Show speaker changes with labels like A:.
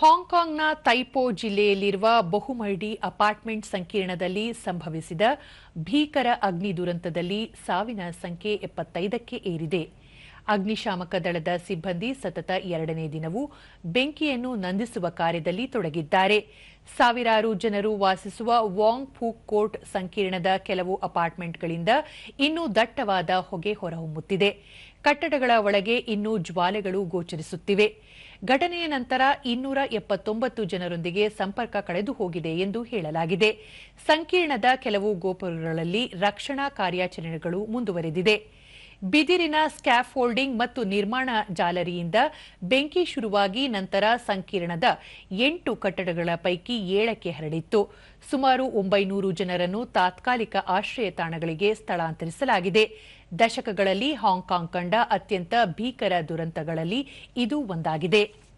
A: ಹಾಂಗ್ಕಾಂಗ್ನ ತೈಪೋ ಜಿಲ್ಲೆಯಲ್ಲಿರುವ ಬಹುಮಹಡಿ ಅಪಾರ್ಟ್ಮೆಂಟ್ ಸಂಕೀರ್ಣದಲ್ಲಿ ಸಂಭವಿಸಿದ ಭೀಕರ ಅಗ್ನಿ ದುರಂತದಲ್ಲಿ ಸಾವಿನ ಸಂಖ್ಯೆ ಎಪ್ಪತ್ತೈದಕ್ಕೆ ಏರಿದೆ. ಅಗ್ನಿಶಾಮಕ ದಳದ ಸಿಬ್ಬಂದಿ ಸತತ ಎರಡನೇ ದಿನವೂ ಬೆಂಕಿಯನ್ನು ನಂದಿಸುವ ಕಾರ್ಯದಲ್ಲಿ ತೊಡಗಿದ್ದಾರೆ. ಸಾವಿರಾರು ಜನರು ವಾಸಿಸುವ ವಾಂಗ್ ಫೂಕ್ ಕೋರ್ಟ್ ಸಂಕೀರ್ಣದ ಕೆಲವು ಅಪಾರ್ಟ್ಮೆಂಟ್ಗಳಿಂದ ಇನ್ನೂ ದಟ್ಟವಾದ ಹೊಗೆ ಹೊರಹೊಮ್ಮುತ್ತಿದೆ. ಕಟ್ಟಡಗಳ ಒಳಗೆ ಇನ್ನೂ ಜ್ವಾಲೆಗಳು ಗೋಚರಿಸುತ್ತಿವೆ. ಘಟನೆಯ ನಂತರ ಇನ್ನೂರ ಎಪ್ಪತ್ತೊಂಬತ್ತು ಜನರೊಂದಿಗೆ ಸಂಪರ್ಕ ಕಳೆದು ಹೋಗಿದೆ ಎಂದು ಹೇಳಲಾಗಿದೆ. ಸಂಕೀರ್ಣದ ಕೆಲವು ಗೋಪುರಗಳಲ್ಲಿ ರಕ್ಷಣಾ ಕಾರ್ಯಾಚರಣೆಗಳು ಮುಂದುವರೆದಿದೆ. ಬಿದಿರಿನ ಸ್ಕ್ಯಾಫೋಲ್ಡಿಂಗ್ ಮತ್ತು ನಿರ್ಮಾಣ ಜಾಲರಿಯಿಂದ ಬೆಂಕಿ ಶುರುವಾಗಿ ನಂತರ ಸಂಕೀರ್ಣದ ಎಂಟು ಕಟ್ಟಡಗಳ ಪೈಕಿ ಏಳಕ್ಕೆ ಹರಡಿತ್ತು. ಸುಮಾರು ಒಂಬೈನೂರು ಜನರನ್ನು ತಾತ್ಕಾಲಿಕ ಆಶ್ರಯ ತಾಣಗಳಿಗೆ ಸ್ಥಳಾಂತರಿಸಲಾಗಿದೆ. ದಶಕಗಳಲ್ಲಿ ಹಾಂಗ್ಕಾಂಗ್ ಕಂಡ ಅತ್ಯಂತ ಭೀಕರ ದುರಂತಗಳಲ್ಲಿ ಇದು ಒಂದಾಗಿದೆ.